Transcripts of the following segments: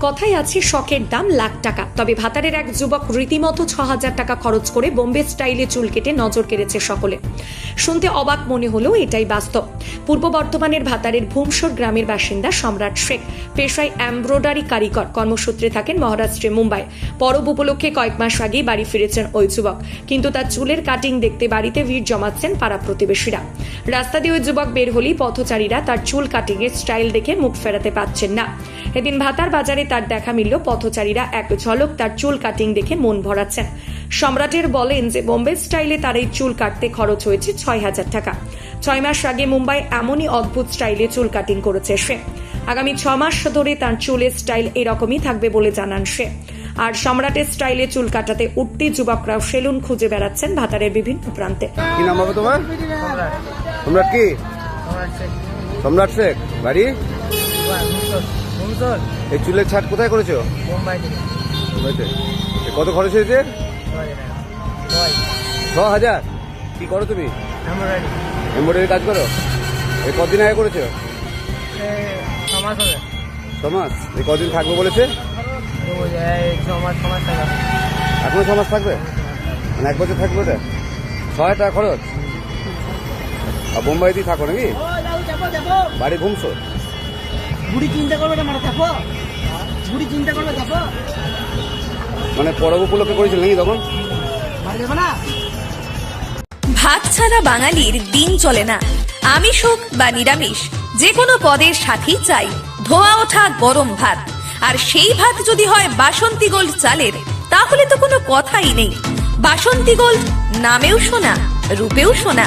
কথাই আছে, শখের দাম লাখ টাকা। তবে ভাতারের এক যুবক রীতিমতো ছ হাজার টাকা খরচ করে বোম্বে স্টাইলে চুল কেটে নজর কেড়েছে সকলে। শুনতে অবাক মনে হলেও এটাই বাস্তব। পূর্ব বর্ধমানের ভাতারের ভূমসর গ্রামের বাসিন্দা সম্রাট শেখ পেশায় এমব্রয়ডারি কারিগর কর্মসূত্রে থাকেন মহারাষ্ট্রে মুম্বাই। পরব উপলক্ষে কয়েক মাস আগেই বাড়ি ফিরেছেন ওই যুবক। কিন্তু তার চুলের কাটিং দেখতে বাড়িতে ভিড় জমাচ্ছেন পাড়া প্রতিবেশীরা। রাস্তা দিয়ে ওই যুবক বের হলেই পথচারীরা তার চুল কাটিংয়ের স্টাইল দেখে মুখ ফেরাতে পারছেন না। এদিন ভাতার বাজারে তার দেখা মিলল পথচারীরা। এক ঝলক তার চুল কাটিং দেখে মন ভরাচ্ছেন। সম্রাটের বলেন যে বোম্বে স্টাইলে তার এই চুল কাটতে খরচ হয়েছে ছয় হাজার টাকা। ছয় মাস আগে মুম্বাই এমনই অদ্ভুত স্টাইলে চুল কাটিং করেছে সে। আগামী ছ মাস ধরে তার চুলের স্টাইল এরকমই থাকবে বলে জানান সে। আর সম্রাটের স্টাইলে চুল কাটাতে উঠতি যুবকরাও সেলুন খুঁজে বেড়াচ্ছেন ভাতারের বিভিন্ন প্রান্তে। কি নাম হবে তোমার? সম্রাট কি? সম্রাট শেখ। বাড়ি? মুমসল এই চুলের ছাট কোথায় করেছ? মুম্বাই থেকে। মুম্বাইতে। এ কত খরচ হয়েছে? ছ হাজার। কি করো তুমি? এমব্রয়ডারি। কাজ করো? এই কদিন আগে করেছ? ছ মাস হবে। এই কদিন থাকবে বলেছে? এই ছ মাস ছ টাকা এখনও ছ মাস থাকবে? মানে এক বছর থাকবে ওটা? ছ হাজার টাকা খরচ? আর বোম্বাইতেই থাকো নাকি? বাড়ি ঘুমছো? বুড়ি চিন্তা করবে না মারা থাকো বুড়ি চিন্তা করবে থাকো মানে পরব উপলক্ষে করেছিল নাকি তখন? মারা যাবে না? ভাত ছাড়া বাঙালির দিন চলে না। আমিষ হোক বা নিরামিষ যে কোনো পদের সাথেই চাই। ধোয়া ওঠা গরম ভাত। আর সেই ভাত যদি হয় বাসন্তী গোল্ড চালের তাহলে তো কোনো কথাই নেই। বাসন্তী গোল্ড নামেও শোনা রূপেও শোনা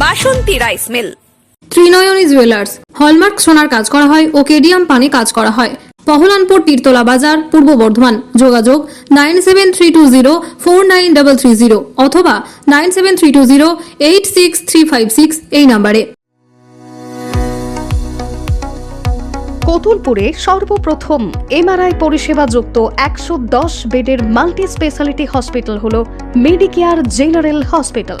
Basanti rice mill. Trinayani jewellers hallmark সোনার কাজ করা হয় ও কেডিয়াম পানে কাজ করা হয়। পহলানপুর তীরতলা বাজার পূর্ব বর্ধমান। যোগাযোগ nine seven three two zero four nine double three zero অথবা nine seven three two zero eight six three five six এই নাম্বারে। কতুলপুরে সর্বপ্রথম এমআরআই পরিষেবা যুক্ত একশো দশ বেডের মাল্টি স্পেশালিটি হসপিটাল হল মেডিকেয়ার জেনারেল হসপিটাল।